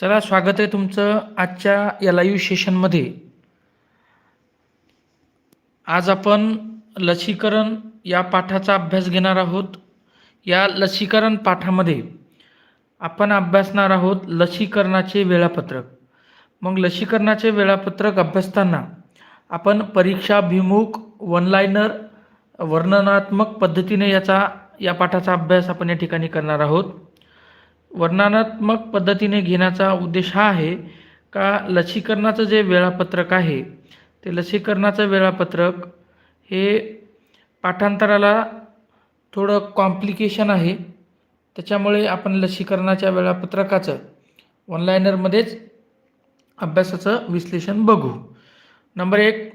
चला स्वागत आहे तुमचं आजच्या या लाईव्ह सेशनमध्ये आज आपण लसीकरण या पाठाचा अभ्यास घेणार आहोत. या लसीकरण पाठामध्ये आपण अभ्यासणार आहोत लसीकरणाचे वेळापत्रक. मग लसीकरणाचे वेळापत्रक अभ्यासताना आपण परीक्षाभिमुख वनलायनर वर्णनात्मक पद्धतीने याचा या पाठाचा अभ्यास आपण या ठिकाणी करणार आहोत. वर्णनात्मक पद्धतीने घेण्याचा उद्देश हा आहे का लसीकरणाचं जे वेळापत्रक आहे ते लसीकरणाचं वेळापत्रक हे पाठांतराला थोडं कॉम्प्लिकेशन आहे. त्याच्यामुळे आपण लसीकरणाच्या वेळापत्रकाचं ऑनलायनरमध्येच अभ्यासाचं विश्लेषण बघू. नंबर एक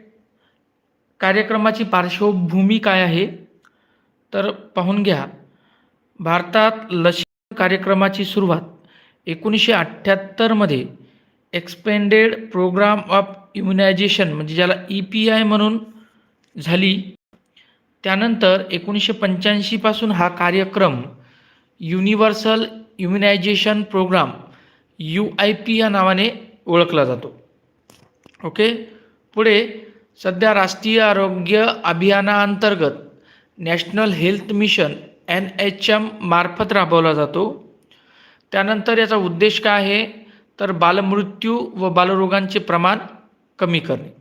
कार्यक्रमाची पार्श्वभूमी काय आहे? तर पाहून घ्या. भारतात लसी कार्यक्रमाची सुरुवात एकोणीसशे अठ्ठ्याहत्तरमध्ये एक्सपेंडेड प्रोग्राम ऑफ इम्युनायझेशन म्हणजे ज्याला ई पी आय म्हणून झाली. त्यानंतर एकोणीसशे पंच्याऐंशीपासून हा कार्यक्रम universal immunisation programme U I P या नावाने ओळखला जातो. ओके पुढे सध्या राष्ट्रीय आरोग्य अभियानाअंतर्गत national health mission N H M मार्फत राबवला जातो. त्यानंतर याचा उद्देश काय आहे? तर बालमृत्यू व बालरोगांचे प्रमाण कमी करणे.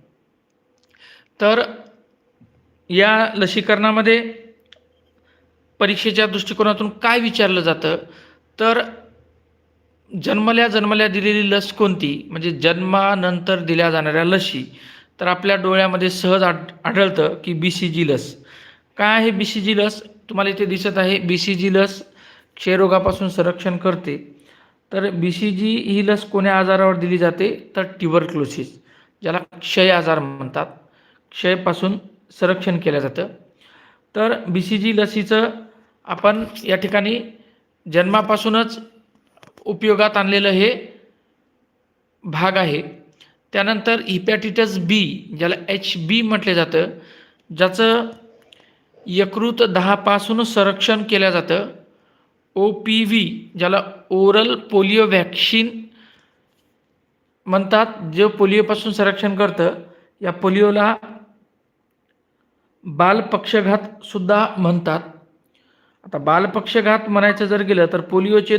तर या लसीकरणामध्ये परीक्षेच्या दृष्टिकोनातून काय विचारलं जातं? तर जन्मल्या जन्मल्या दिलेली लस कोणती? म्हणजे जन्मानंतर दिल्या जाणाऱ्या लसी तर आपल्या डोळ्यामध्ये सहज आढळतं की बी सी जी लस. काय आहे बी सी जी लस? तुम्हाला इथे दिसत आहे बी सी जी लस क्षयरोगापासून संरक्षण करते. तर बी सी जी ही लस कोण्या आजारावर दिली जाते? तर ट्युबरक्लोसिस ज्याला क्षय आजार म्हणतात. क्षयपासून संरक्षण केलं जातं. तर बी सी जी लसीचं आपण या ठिकाणी जन्मापासूनच उपयोगात आणलेलं हे भाग आहे. त्यानंतर हिपॅटिटस बी ज्याला एच बी म्हटलं जातं ज्याचं यकृत दहापासून संरक्षण केलं जातं. ओ पी व्ही ज्याला ओरल पोलिओ व्हॅक्सिन म्हणतात जे पोलिओपासून संरक्षण करतं. या पोलिओला बालपक्षघातसुद्धा म्हणतात. आता बालपक्षघात म्हणायचं जर गेलं तर पोलिओचे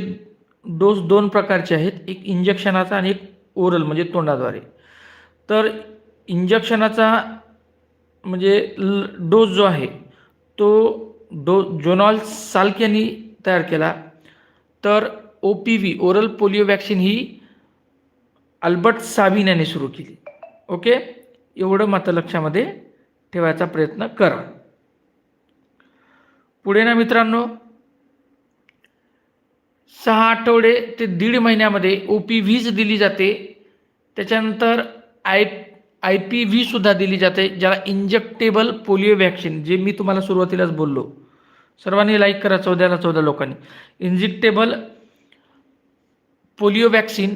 डोस दोन प्रकारचे आहेत. एक इंजेक्शनाचा आणि एक ओरल म्हणजे तोंडाद्वारे. तर इंजेक्शनाचा म्हणजे ल डोस जो आहे तो डो जोनॉल साल्क यांनी तयार केला. तर O P V oral polio vaccine ही अल्बर्ट साबिन यांनी सुरू केली. ओके? एवढं मात्र लक्षामध्ये ठेवायचा प्रयत्न करा. पुढे ना मित्रांनो सहा आठवडे ते दीड महिन्यामध्ये ओ पी व्हीज दिली जाते. त्याच्यानंतर आय आय पी व्ही सुद्धा दिली जाते ज्याला इंजेक्टेबल पोलिओ व्हॅक्सिन जे मी तुम्हाला सुरुवातीलाच बोललो. सर्वांनी लाईक करा चौदाला चौदा लोकांनी. इंजेक्टेबल पोलिओ व्हॅक्सिन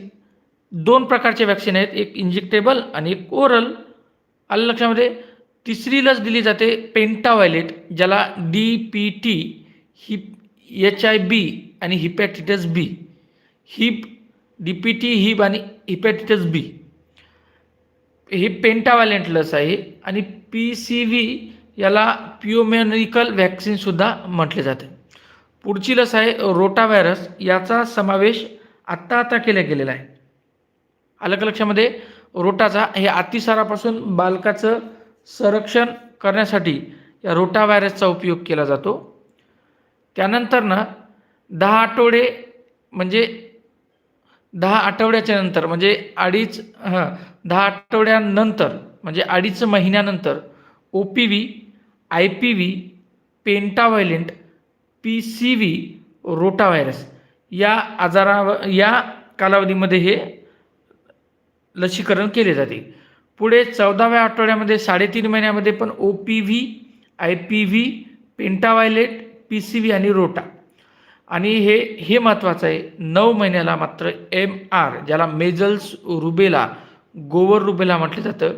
दोन प्रकारचे व्हॅक्सिन आहेत. एक इंजेक्टेबल आणि एक ओरल आलं लक्षामध्ये? तिसरी लस दिली जाते पेंटावायलेट ज्याला D P T hib H I B आणि hepatitis B hib D P T hib आणि हिपॅटिटस बी ही पेंटावायलेंट लस आहे आणि पी सी व्ही याला प्युमेनिकल व्हॅक्सिनसुद्धा म्हटले जाते. पुढची लस आहे रोटाव्हायरस याचा समावेश आत्ता आता केला गेलेला आहे. अलग लक्षामध्ये? रोटाचा हे अतिसारापासून बालकाचं संरक्षण करण्यासाठी या रोटा व्हायरसचा उपयोग केला जातो. त्यानंतर ना दहा आठवडे म्हणजे दहा आठवड्याच्या नंतर म्हणजे अडीच हां दहा आठवड्यानंतर म्हणजे अडीच महिन्यानंतर O P V I P V pentavalent P C V rotavirus या आजारावर या कालावधीमध्ये हे लसीकरण केले जाते. पुढे चौदाव्या आठवड्यामध्ये साडेतीन महिन्यामध्ये पण O P V I P V pentavalent P C V आणि रोटा. आणि हे हे महत्त्वाचं आहे नऊ महिन्याला मात्र एम आर ज्याला मेजल्स रुबेला गोवर रुबेला म्हटलं जातं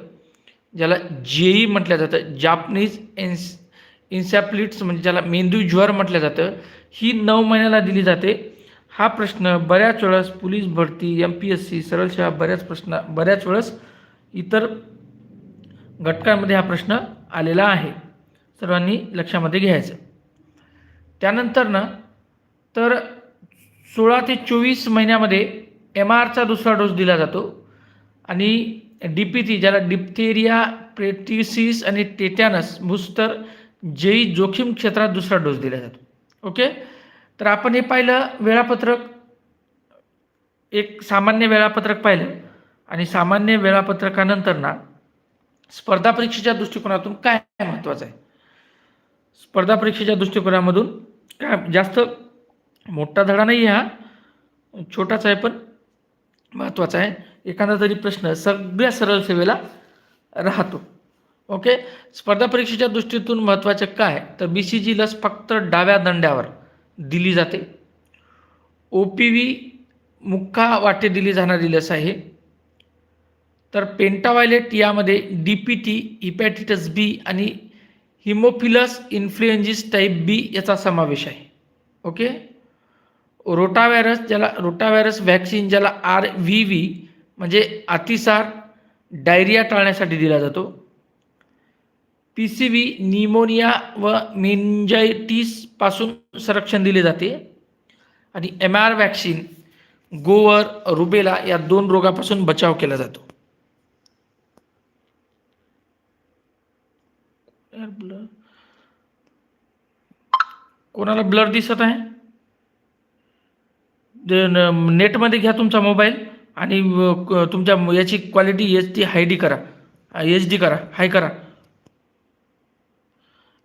ज्याला जेई म्हटलं जातं जापनीज एन्स इन्सॅप्लिट्स म्हणजे ज्याला मेंदू ज्वर म्हटलं जातं ही नऊ महिन्याला दिली जाते. हा प्रश्न बऱ्याच वेळेस पोलीस भरती एम पी एस सी सरळशा बऱ्याच प्रश्न बऱ्याच वेळेस इतर घटकांमध्ये हा प्रश्न आलेला आहे. सर्वांनी लक्षामध्ये घ्यायचं. त्यानंतर ना तर सोळा ते चोवीस महिन्यामध्ये एम आरचा दुसरा डोस दिला जातो. आणि डी पी टी ज्याला डिप्थेरिया प्रेटिसिस आणि टेटॅनस बुस्तर जेई जोखीम क्षेत्रात दुसरा डोस दिला जातो. ओके तर आपण हे पाहिलं वेळापत्रक. एक सामान्य वेळापत्रक पाहिलं. आणि सामान्य वेळापत्रकानंतर ना स्पर्धा परीक्षेच्या दृष्टिकोनातून काय महत्त्वाचं आहे? स्पर्धा परीक्षेच्या दृष्टिकोनामधून काय जास्त मोठा धडा नाही आहे हा. छोटाच आहे पण महत्त्वाचा आहे. एखादा तरी प्रश्न सगळ्या सरळ सेवेला राहतो. ओके स्पर्धा परीक्षेच्या दृष्टीतून महत्त्वाचं काय? तर बी सी जी लस फक्त डाव्या दंड्यावर दिली जाते. ओ पी व्ही मुक्का वाटे दिली जाणारी लस आहे. तर पेंटावायलेट यामध्ये D P T hepatitis B आणि हिमोफिलस इन्फ्लुएंजिस टाईप बी याचा समावेश आहे. ओके रोटाव्हायरस ज्याला रोटाव्हायरस व्हॅक्सिन ज्याला आर व्ही व्ही म्हणजे अतिसार डायरिया टाळण्यासाठी दिला जातो. पी सी व्ही निमोनिया व मेंजायटिसपासून संरक्षण दिले जाते. आणि एम आर व्हॅक्सिन गोवर रुबेला या दोन रोगापासून बचाव केला जातो. कोणाला ब्लर दिसत आहे? नेटमध्ये घ्या तुमचा मोबाईल. आणि तुमच्या याची quality H D high D करा. एच डी करा हाय करा.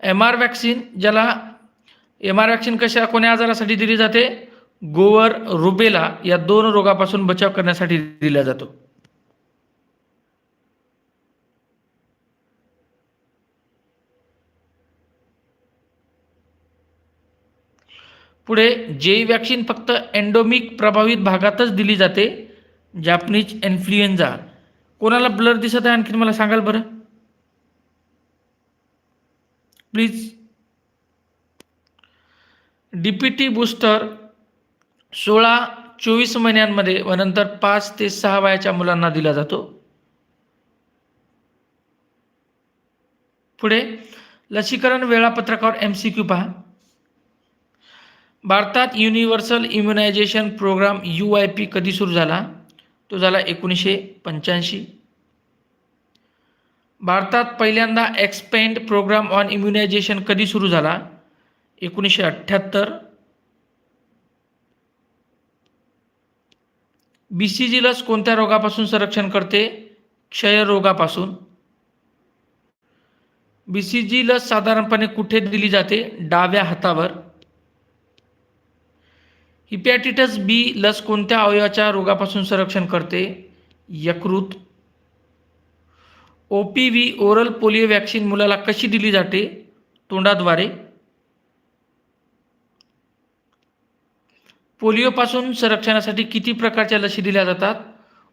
एम आर वॅक्सिन ज्याला एम आर वॅक्सिन कशा कोण्या आजारासाठी दिली जाते? गोवर रुबेला या दोन रोगापासून बचाव करण्यासाठी दिला जातो. पुढे जे वॅक्सिन फक्त एन्डोमिक प्रभावित भागातच दिली जाते. जापनीज इन्फ्लुएंझा कोणाला ब्लर दिसत आहे आणखीन मला सांगाल बरं? Please D P T booster सोळा चोवीस महिन्यांमध्ये व नंतर पाच ते सहा वयाच्या मुलांना दिला जातो. पुढे लसीकरण वेळापत्रकावर एम सी क्यू पहा. भारतात universal immunisation programme U I P कधी सुरू झाला? तो झाला एकोणीसशे पंच्याऐंशी. भारतात पहिल्यांदा एक्सपेंड प्रोग्राम ऑन इम्युनायझेशन कधी सुरू झाला? एकोणीसशे अठ्ठ्याहत्तर. बी सी जी लस कोणत्या रोगापासून संरक्षण करते? क्षयरोगापासून बी सी जी लस साधारणपणे कुठे दिली जाते? डाव्या हातावर. हिपॅटिटस बी लस कोणत्या अवयवाच्या रोगापासून संरक्षण करते? यकृत. O P V oral polio vaccine मुलाला कशी दिली जाते? तोंडाद्वारे. पोलिओपासून संरक्षणासाठी किती प्रकारच्या लसी दिल्या जातात?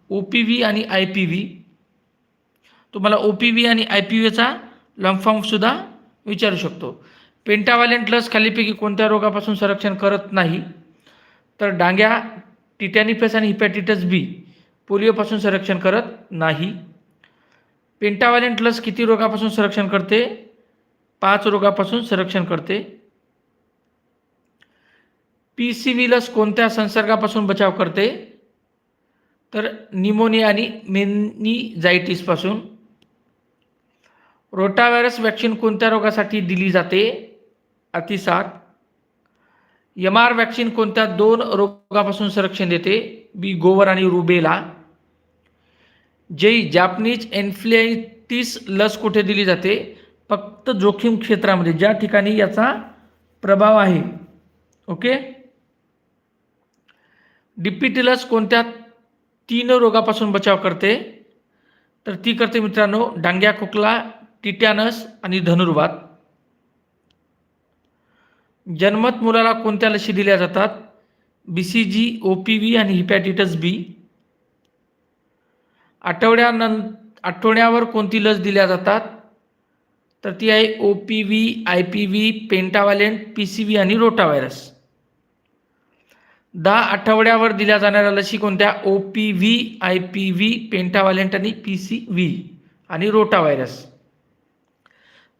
ओ पी व्ही आणि आय पी व्ही तुम्हाला ओ पी व्ही आणि आय पी व्हीचा लंफॉर्मसुद्धा विचारू शकतो. पेंटावालेंट लस खालीपैकी कोणत्या रोगापासून संरक्षण करत नाही? तर डांग्या टिटॅनिफस आणि हिपॅटिटस बी पोलिओपासून संरक्षण करत नाही. पेंटावॅलेंट लस किती रोगापासून संरक्षण करते? पाच रोगापासून संरक्षण करते. पी सी व्ही लस कोणत्या संसर्गापासून बचाव करते? तर निमोनिया आणि मेनिजायटीसपासून. रोटाव्हायरस वॅक्सिन कोणत्या रोगासाठी दिली जाते? अतिसार. एम आर वॅक्सिन कोणत्या दोन रोगापासून संरक्षण देते? बी गोवर आणि रुबेला. जे जापनीज एन्फ्लेटिस लस कुठे दिली जाते? फक्त जोखीम क्षेत्रामध्ये ज्या ठिकाणी याचा प्रभाव आहे. ओके? डीपीटी लस कोणत्या तीन रोगापासून बचाव करते? तर ती करते मित्रांनो डांग्या खोकला टिटॅनस आणि धनुर्वात. जन्मत मुलाला कोणत्या लशी दिल्या जातात? B C G O P V आणि हिपॅटिटस बी आठवड्यानं आठवड्यावर कोणती लस दिल्या जातात? तर ती आहे O P V I P V pentavalent P C V आणि रोटाव्हायरस दहा आठवड्यावर दिल्या जाणाऱ्या लसी कोणत्या? O P V I P V pentavalent आणि पी सी व्ही आणि रोटाव्हायरस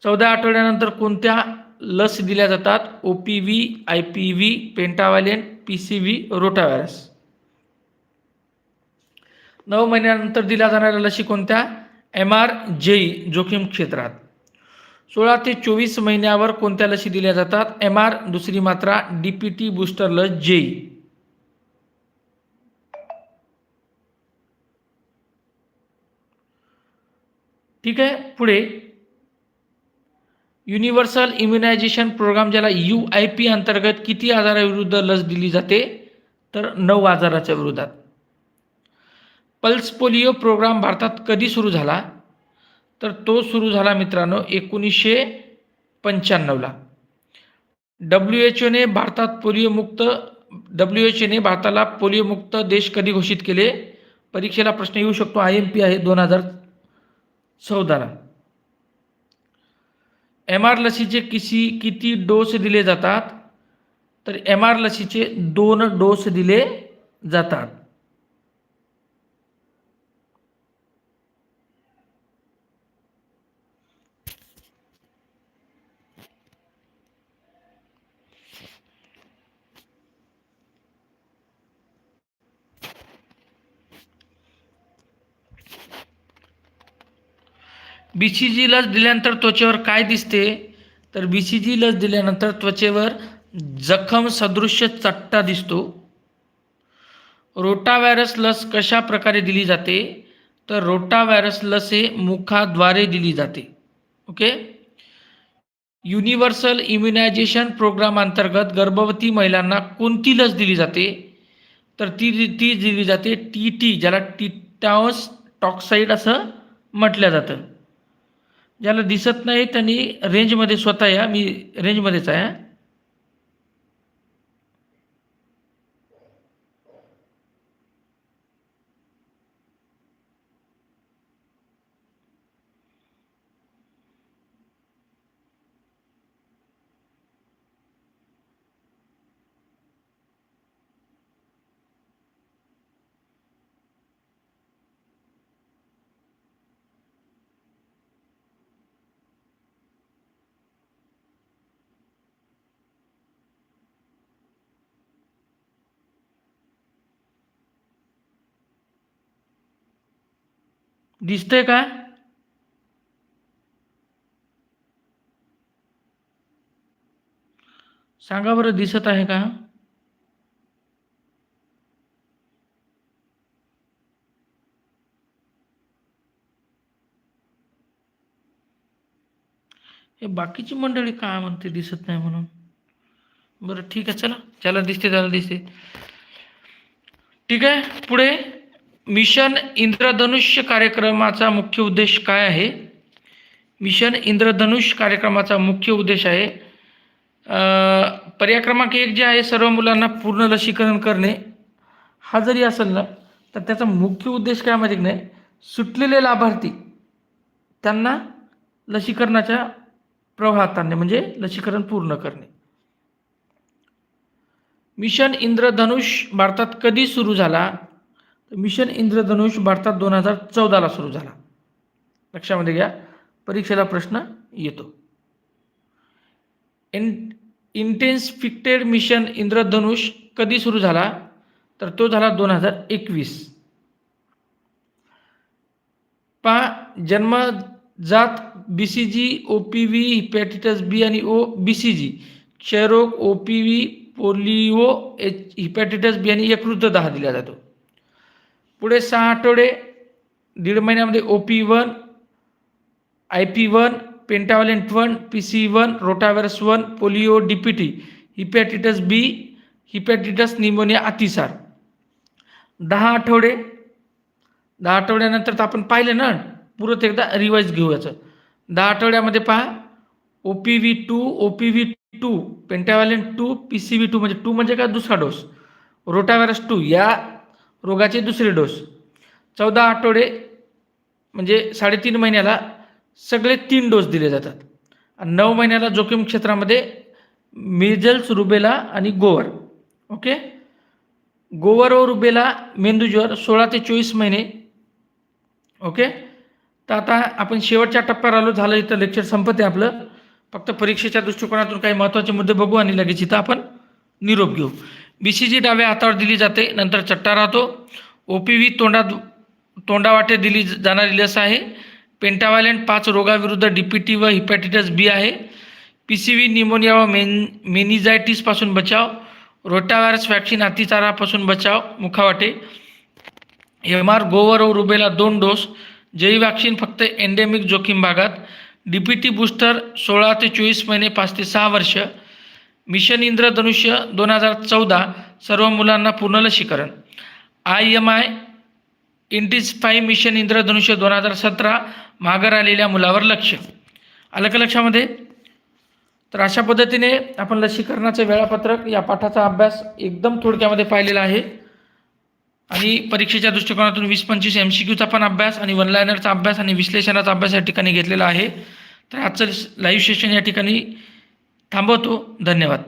चौदा आठवड्यानंतर कोणत्या लस दिल्या जातात O P V I P V pentavalent P C V rotavirus नऊ महिन्यानंतर दिल्या जाणाऱ्या लसी कोणत्या? एम आर जेई जोखीम क्षेत्रात. सोळा ते चोवीस महिन्यावर कोणत्या लसी दिल्या जातात? एम आर दुसरी मात्रा डी पी टी बूस्टर लस जेई ठीक आहे? पुढे युनिव्हर्सल इम्युनायझेशन प्रोग्राम ज्याला यू आय पी अंतर्गत किती आजाराविरुद्ध लस दिली जाते? तर नऊ आजाराच्या विरोधात. पल्स पोलिओ प्रोग्राम भारतात कधी सुरू झाला? तर तो सुरू झाला मित्रांनो एकोणीसशे पंच्याण्णवला. डब्ल्यू एच ओने भारतात पोलिओमुक्त डब्ल्यू एच ओने भारताला पोलिओमुक्त देश कधी घोषित केले? परीक्षेला प्रश्न येऊ शकतो. आय एम पी आहे दोन हजार चौदाला. एम आर लसीचे किसी किती डोस दिले जातात? तर एम आर लसीचे दोन डोस दिले जातात. बी सी जी लस दिल्यानंतर त्वचेवर काय दिसते? तर बी सी जी लस दिल्यानंतर त्वचेवर जखम सदृश्य चट्टा दिसतो. रोटाव्हायरस लस कशा प्रकारे दिली जाते? तर रोटाव्हायरस लस हे मुखाद्वारे दिली जाते. ओके? युनिव्हर्सल इम्युनायझेशन प्रोग्राम अंतर्गत गर्भवती महिलांना कोणती लस दिली जाते? तर ती ती दिली जाते टी टी ज्याला टिटावस टॉक्साईड असं म्हटलं जातं. ज्याला दिसत नाही त्यांनी रेंजमध्ये स्वतः या मी रेंजमध्येच आहे हा. दिसतंय का? सांगा बरं दिसत आहे का? हे बाकीची मंडळी काय म्हणते दिसत नाही म्हणून? बरं ठीक आहे चला. चला दिसते त्याला दिसते. ठीक आहे पुढे. मिशन इंद्रधनुष्य कार्यक्रमाचा मुख्य उद्देश काय आहे? मिशन इंद्रधनुष कार्यक्रमाचा मुख्य उद्देश आहे पर्याय क्रमांक एक जे आहे सर्व मुलांना पूर्ण लसीकरण करणे. हा जरी असेल ना तर त्याचा मुख्य उद्देश काय माहिती नाही? सुटलेले लाभार्थी त्यांना लसीकरणाच्या प्रवाहात आणणे म्हणजे लसीकरण पूर्ण करणे. मिशन इंद्रधनुष भारतात कधी सुरू झाला? तर मिशन इंद्रधनुष भारतात दोन हजार चौदाला सुरू झाला. लक्षामध्ये घ्या परीक्षेला प्रश्न येतो. इन इंटेन्सिफिक्टेड मिशन इंद्रधनुष कधी सुरू झाला? तर तो झाला दोन हजार एकवीस. पा जन्मजात B C G O P V hepatitis B आणि ओ बी सी जी क्षयरोग O P V polio H hepatitis B आणि यकृत दहा दिला जातो. पुढे सहा आठवडे दीड महिन्यामध्ये O P one I P one pentavalent one P C one rotavirus one polio D P T hepatitis B hepatitis pneumonia अतिसार. दहा आठवडे दहा आठवड्यानंतर तर आपण पाहिलं ना पुरत एकदा रिवाईज घेऊ याचं दहा आठवड्यामध्ये पहा O P V two O P V two pentavalent two P C V two म्हणजे टू म्हणजे काय? दुसरा डोस रोटाव्हायरस टू या रोगाचे दुसरे डोस. चौदा आठवडे म्हणजे साडेतीन महिन्याला सगळे तीन डोस दिले जातात. आणि नऊ महिन्याला जोखीम क्षेत्रामध्ये मेजल्स रुबेला आणि गोवर. ओके? गोवर व रुबेला मेंदूज्वर सोळा ते चोवीस महिने. ओके? तर आता आपण शेवटच्या टप्प्यावर आलो झालं इथं लेक्चर संपते आपलं. फक्त परीक्षेच्या दृष्टिकोनातून काही महत्त्वाचे मुद्दे बघू आणि लगेच इथं आपण निरोप घेऊ. बी सी जी डाव्या हातावर दिली जाते नंतर चट्टा राहतो. ओ पी व्ही तोंडात तोंडावाटे दिली जाणारी लस आहे. पेंटावायलेंट पाच रोगाविरुद्ध डी पी टी व हिपॅटिटस बी आहे. पी सी व्ही निमोनिया व मेन मेनिझायटिसपासून बचाव. रोटाव्हायरस व्हॅक्सिन अतिचारापासून बचाव मुखावाटे. एम आर गोवर व रुबेला दोन डोस जई वॅक्सिन फक्त एंडेमिक जोखीम भागात. डी पी टी बूस्टर सोळा ते चोवीस महिने पाच ते सहा वर्ष. मिशन इंद्रधनुष्य दोन हजार चौदा सर्व मुलांना पूर्ण लसीकरण. I M I intensified mission Indradhanush दोन हजार सतरा माघार आलेल्या मुलावर लक्ष. आलं का लक्षामध्ये? तर अशा पद्धतीने आपण लसीकरणाचं वेळापत्रक या पाठाचा अभ्यास एकदम थोडक्यामध्ये पाहिलेला आहे. आणि परीक्षेच्या दृष्टिकोनातून वीस पंचवीस एम सी क्यूचा पण अभ्यास आणि वन लायनरचा अभ्यास आणि विश्लेषणाचा अभ्यास या ठिकाणी घेतलेला आहे. तर आजचं लाईव्ह सेशन या ठिकाणी थांबवतो. धन्यवाद.